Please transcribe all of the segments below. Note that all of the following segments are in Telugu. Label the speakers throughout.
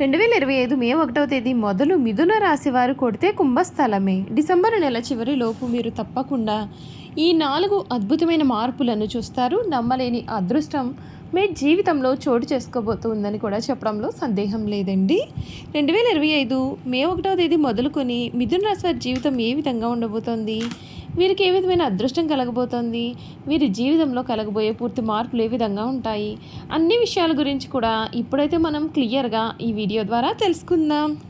Speaker 1: రెండు వేల ఇరవై ఐదు మే ఒకటవ తేదీ మొదలు మిథున రాశి వారు కొడితే కుంభస్థలమే. డిసెంబర్ నెల చివరి లోపు మీరు తప్పకుండా ఈ నాలుగు అద్భుతమైన మార్పులను చూస్తారు. నమ్మలేని అదృష్టం మీ జీవితంలో చోటు చేసుకోబోతుందని కూడా చెప్పడంలో సందేహం లేదండి. రెండు వేల ఇరవై ఐదు మే ఒకటవ తేదీ మొదలుకొని మిథున రాశి వారి జీవితం ఏ విధంగా ఉండబోతోంది? వీరికి ఏ విధమైన అదృష్టం కలగబోతోంది? వీరి జీవితంలో కలగబోయే పూర్తి మార్పులు ఏ విధంగా ఉంటాయి? అన్ని విషయాల గురించి కూడా ఇప్పుడైతే మనం క్లియర్గా ఈ వీడియో ద్వారా తెలుసుకుందాం.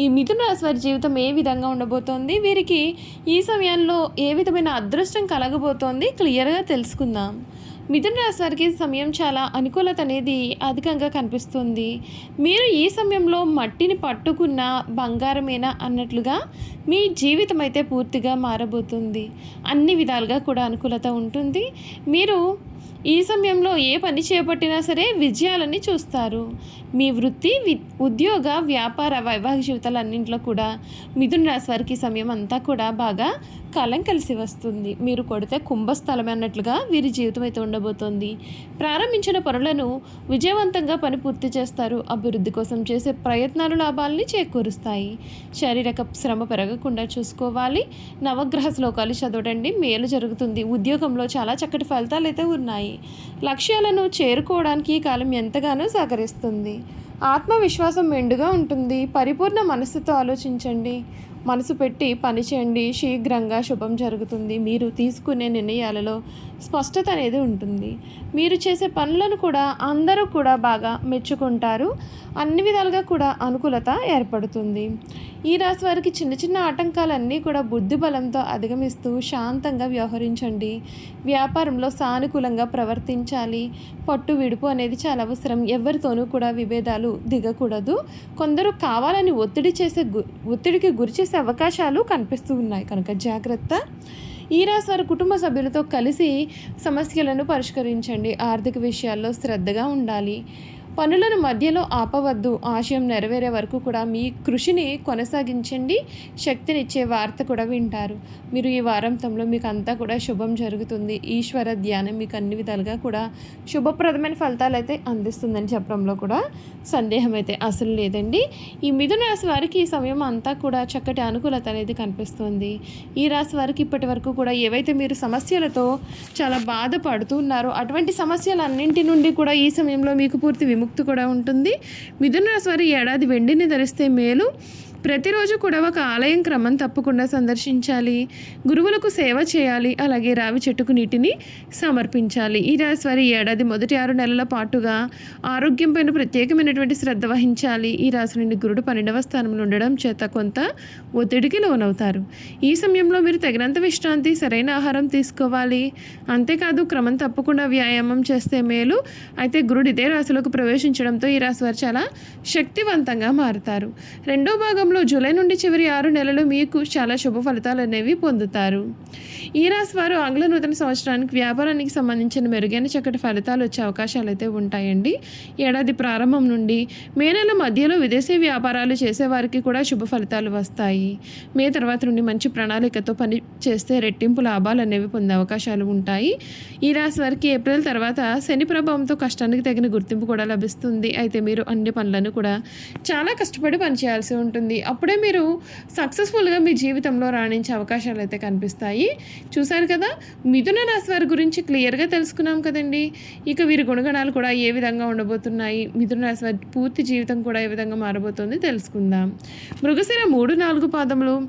Speaker 1: ఈ మిథున రాశి వారి జీవితం ఏ విధంగా ఉండబోతోంది? వీరికి ఈ సమయంలో ఏ విధమైన అదృష్టం కలగబోతోంది? క్లియర్గా తెలుసుకుందాం. మిథున రాశి వారికి సమయం చాలా అనుకూలత అనేది అధికంగా కనిపిస్తుంది. మీరు ఈ సమయంలో మట్టిని పట్టుకున్న బంగారమేనా అన్నట్లుగా మీ జీవితం అయితే పూర్తిగా మారబోతుంది. అన్ని విధాలుగా కూడా అనుకూలత ఉంటుంది. మీరు ఈ సమయంలో ఏ పని చేపట్టినా సరే విజయాలని చూస్తారు. మీ వృత్తి వి ఉద్యోగ వ్యాపార వైవాహిక జీవితాలన్నింటిలో కూడా మిథున రాశి వారికి సమయం అంతా కూడా బాగా కాలం కలిసి వస్తుంది. మీరు కొడితే కుంభస్థలం అన్నట్లుగా వీరి జీవితం అయితే ఉండబోతోంది. ప్రారంభించిన పనులను విజయవంతంగా పని పూర్తి చేస్తారు. అభివృద్ధి కోసం చేసే ప్రయత్నాలు లాభాలని చేకూరుస్తాయి. శారీరక శ్రమ పెరగకుండా చూసుకోవాలి. నవగ్రహ శ్లోకాలు చదవడండి. మేలు జరుగుతుంది. ఉద్యోగంలో చాలా చక్కటి ఫలితాలు అయితే ఉన్నాయి. లక్ష్యాలను చేరుకోవడానికి ఈ కాలం ఎంతగానో సహకరిస్తుంది. ఆత్మవిశ్వాసం మెండుగా ఉంటుంది. పరిపూర్ణ మనస్సుతో ఆలోచించండి. మనసు పెట్టి పనిచేయండి శీఘ్రంగా శుభం జరుగుతుంది. మీరు తీసుకునే నిర్ణయాలలో స్పష్టత అనేది ఉంటుంది. మీరు చేసే పనులను కూడా అందరూ కూడా బాగా మెచ్చుకుంటారు. అన్ని విధాలుగా కూడా అనుకూలత ఏర్పడుతుంది. ఈ రాశి వారికి చిన్న చిన్న ఆటంకాలన్నీ కూడా బుద్ధి బలంతో అధిగమిస్తూ శాంతంగా వ్యవహరించండి. వ్యాపారంలో సానుకూలంగా ప్రవర్తించాలి. పట్టు విడుపు అనేది చాలా అవసరం. ఎవరితోనూ కూడా విభేదాలు దిగకూడదు. కొందరు కావాలని ఒత్తిడి చేసే గు ఒత్తిడికి గురి చేసే అవకాశాలు కనిపిస్తూ ఉన్నాయి. కనుక జాగ్రత్త. ఈ రాశి వారి కుటుంబ సభ్యులతో కలిసి సమస్యలను పరిష్కరించండి. ఆర్థిక విషయాల్లో శ్రద్ధగా ఉండాలి. పనులను మధ్యలో ఆపవద్దు. ఆశయం నెరవేరే వరకు కూడా మీ కృషిని కొనసాగించండి. శక్తినిచ్చే వార్త కూడా వింటారు. మీరు ఈ వారాంతంలో మీకు అంతా కూడా శుభం జరుగుతుంది. ఈశ్వర ధ్యానం మీకు అన్ని విధాలుగా కూడా శుభప్రదమైన ఫలితాలు అయితే అందిస్తుందని చెప్పడంలో కూడా సందేహం అయితే అసలు లేదండి. ఈ మిథున రాశి వారికి ఈ సమయం అంతా కూడా చక్కటి అనుకూలత అనేది కనిపిస్తుంది. ఈ రాశి వారికి ఇప్పటి వరకు కూడా ఏవైతే మీరు సమస్యలతో చాలా బాధపడుతున్నారో అటువంటి సమస్యలన్నింటి నుండి కూడా ఈ సమయంలో మీకు పూర్తి విముక్తి కూడా ఉంటుంది. మిథున రాశి వారి ఏడాది వెండిని ధరిస్తే మేలు. ప్రతిరోజు కూడా ఒక ఆలయం క్రమం తప్పకుండా సందర్శించాలి. గురువులకు సేవ చేయాలి. అలాగే రావి చెట్టుకు నీటిని సమర్పించాలి. ఈ రాశి వారి ఏడాది మొదటి ఆరు నెలల పాటుగా ఆరోగ్యం పైన ప్రత్యేకమైనటువంటి శ్రద్ధ వహించాలి. ఈ రాశి నుండి గురుడు పన్నెండవ స్థానంలో ఉండడం చేత కొంత ఒత్తిడికి లోనవుతారు. ఈ సమయంలో మీరు తగినంత విశ్రాంతి సరైన ఆహారం తీసుకోవాలి. అంతేకాదు క్రమం తప్పకుండా వ్యాయామం చేస్తే మేలు. అయితే గురుడు ఇదే రాశిలోకి ప్రవేశించడంతో ఈ రాశి వారు చాలా శక్తివంతంగా మారుతారు. రెండో భాగంలో క్రమంలో జూలై నుండి చివరి ఆరు నెలలు మీకు చాలా శుభ ఫలితాలు అనేవి పొందుతారు. ఈ రాశి వారు ఆంగ్ల నూతన సంవత్సరానికి వ్యాపారానికి సంబంధించిన మెరుగైన చక్కటి ఫలితాలు వచ్చే అవకాశాలు అయితే ఉంటాయండి. ఏడాది ప్రారంభం నుండి మే నెల మధ్యలో విదేశీ వ్యాపారాలు చేసేవారికి కూడా శుభ ఫలితాలు వస్తాయి. మే తర్వాత నుండి మంచి ప్రణాళికతో పని చేస్తే రెట్టింపు లాభాలు అనేవి పొందే అవకాశాలు ఉంటాయి. ఈ రాశి వారికి ఏప్రిల్ తర్వాత శని ప్రభావంతో కష్టానికి తగిన గుర్తింపు కూడా లభిస్తుంది. అయితే మీరు అన్ని పనులను కూడా చాలా కష్టపడి పనిచేయాల్సి ఉంటుంది. అప్పుడే మీరు సక్సెస్ఫుల్గా మీ జీవితంలో రాణించే అవకాశాలు అయితే కనిపిస్తాయి. చూశారు కదా? మిథున రాశి వారి గురించి క్లియర్గా తెలుసుకున్నాం కదండి. ఇక వీరి గుణగణాలు కూడా ఏ విధంగా ఉండబోతున్నాయి? మిథున రాశి వారి పూర్తి జీవితం కూడా ఏ విధంగా మారబోతుంది తెలుసుకుందాం. మృగశిర మూడు నాలుగు పాదములు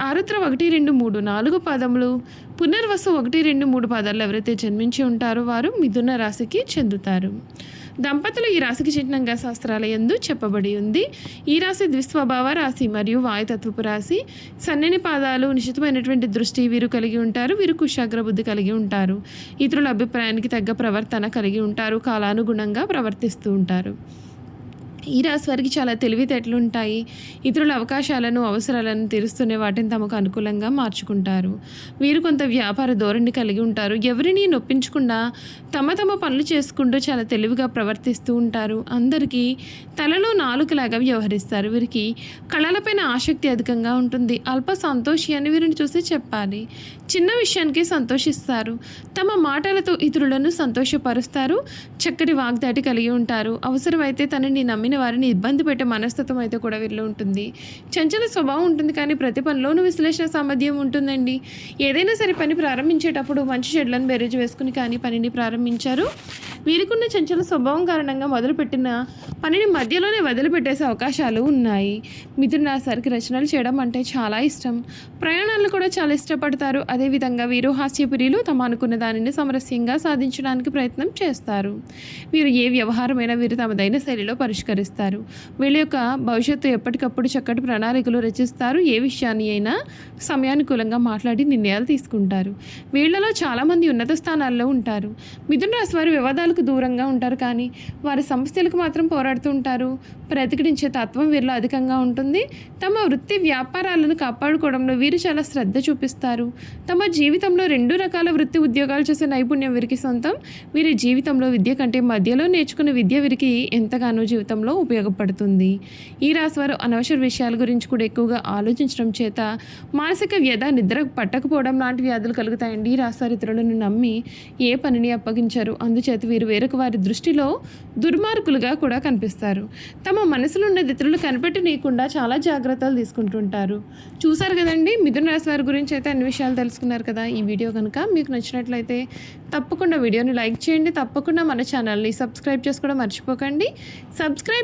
Speaker 1: ఆరుద్ర ఒకటి రెండు మూడు నాలుగు పాదములు పునర్వసు ఒకటి రెండు మూడు పాదాలు ఎవరైతే జన్మించి ఉంటారో వారు మిథున రాశికి చెందుతారు. దంపతులు ఈ రాశికి చిహ్నంగా శాస్త్రాల ఎందు చెప్పబడి ఉంది. ఈ రాశి ద్విస్వభావ రాశి మరియు వాయుతత్వపు రాశి. సన్నని పాదాలు నిశ్చితమైనటువంటి దృష్టి వీరు కలిగి ఉంటారు వీరు కుశాగ్ర బుద్ధి కలిగి ఉంటారు. ఇతరుల అభిప్రాయానికి తగ్గ ప్రవర్తన కలిగి ఉంటారు కాలానుగుణంగా ప్రవర్తిస్తూ ఉంటారు. ఈ రాశి వారికి చాలా తెలివితేటలు ఉంటాయి. ఇతరుల అవకాశాలను అవసరాలను తీరుస్తూనే వాటిని తమకు అనుకూలంగా మార్చుకుంటారు. వీరు కొంత వ్యాపార ధోరణి కలిగి ఉంటారు. ఎవరిని నొప్పించకుండా తమ తమ పనులు చేసుకుంటూ చాలా తెలివిగా ప్రవర్తిస్తూ ఉంటారు. అందరికీ తలలో నాలుకలాగా వ్యవహరిస్తారు. వీరికి కళలపైన ఆసక్తి అధికంగా ఉంటుంది. అల్ప సంతోషి అని వీరిని చూసి చెప్పాలి. చిన్న విషయానికి సంతోషిస్తారు. తమ మాటలతో ఇతరులను సంతోషపరుస్తారు. చక్కటి వాగ్దాటి కలిగి ఉంటారు. అవసరమైతే తనని నమ్మిన వారిని ఇబ్బంది పెట్టే మనస్తత్వం అయితే కూడా వీరిలో ఉంటుంది. చంచల స్వభావం ఉంటుంది కానీ ప్రతి పనిలోనూ విశ్లేషణ సామర్థ్యం ఉంటుందండి. ఏదైనా సరే పని ప్రారంభించేటప్పుడు మంచి చెడ్లను బెరేజ్ వేసుకుని కానీ పనిని ప్రారంభించారు. వీరికున్న చంచల స్వభావం కారణంగా మొదలుపెట్టిన పనిని మధ్యలోనే వదిలిపెట్టేసే అవకాశాలు ఉన్నాయి. మిథున సరికి రచనలు చేయడం అంటే చాలా ఇష్టం. ప్రయాణాలు కూడా చాలా ఇష్టపడతారు. అదేవిధంగా వీరు హాస్యపురీలు తమ అనుకున్న దానిని సమరస్యంగా సాధించడానికి ప్రయత్నం చేస్తారు. వీరు ఏ వ్యవహారమైనా వీరు తమదైన శైలిలో పరిష్కరిస్తారు. వీళ్ళ యొక్క భవిష్యత్తు ఎప్పటికప్పుడు చక్కటి ప్రణాళికలు రచిస్తారు. ఏ విషయాన్ని అయినా సమయానుకూలంగా మాట్లాడి నిర్ణయాలు తీసుకుంటారు. వీళ్ళలో చాలామంది ఉన్నత స్థానాల్లో ఉంటారు. మిథున రాశి వారు వివాదాలకు దూరంగా ఉంటారు కానీ వారి సమస్యలకు మాత్రం పోరాడుతూ ఉంటారు. ప్రతిఘటించే తత్వం వీరిలో అధికంగా ఉంటుంది. తమ వృత్తి వ్యాపారాలను కాపాడుకోవడంలో వీరు చాలా శ్రద్ధ చూపిస్తారు. తమ జీవితంలో రెండు రకాల వృత్తి ఉద్యోగాలు చేసే నైపుణ్యం వీరికి సొంతం. వీరి జీవితంలో విద్య కంటే మధ్యలో నేర్చుకున్న విద్య వీరికి ఎంతగానో జీవితంలో ఉపయోగపడుతుంది. ఈ రాశివారు అనవసర విషయాల గురించి కూడా ఎక్కువగా ఆలోచించడం చేత మానసిక వ్యధ నిద్ర పట్టకపోవడం లాంటి వ్యాధులు కలుగుతాయండి. ఈ రాశివారు ఇతరులను నమ్మి ఏ పనిని అప్పగించారు. అందుచేత వీరు వేరొక వారి దృష్టిలో దుర్మార్గులుగా కూడా కనిపిస్తారు. తమ మనసులో ఉన్న ఇతరులు కనిపెట్టనీయకుండా చాలా జాగ్రత్తలు తీసుకుంటుంటారు చూసారు కదండి మిథున రాశి వారి గురించి అయితే అన్ని విషయాలు తెలుసుకున్నారు కదా. ఈ వీడియో కనుక మీకు నచ్చినట్లయితే తప్పకుండా వీడియోని లైక్ చేయండి. తప్పకుండా మన ఛానల్ని సబ్స్క్రైబ్ చేసుకోవడం మర్చిపోకండి. సబ్స్క్రైబ్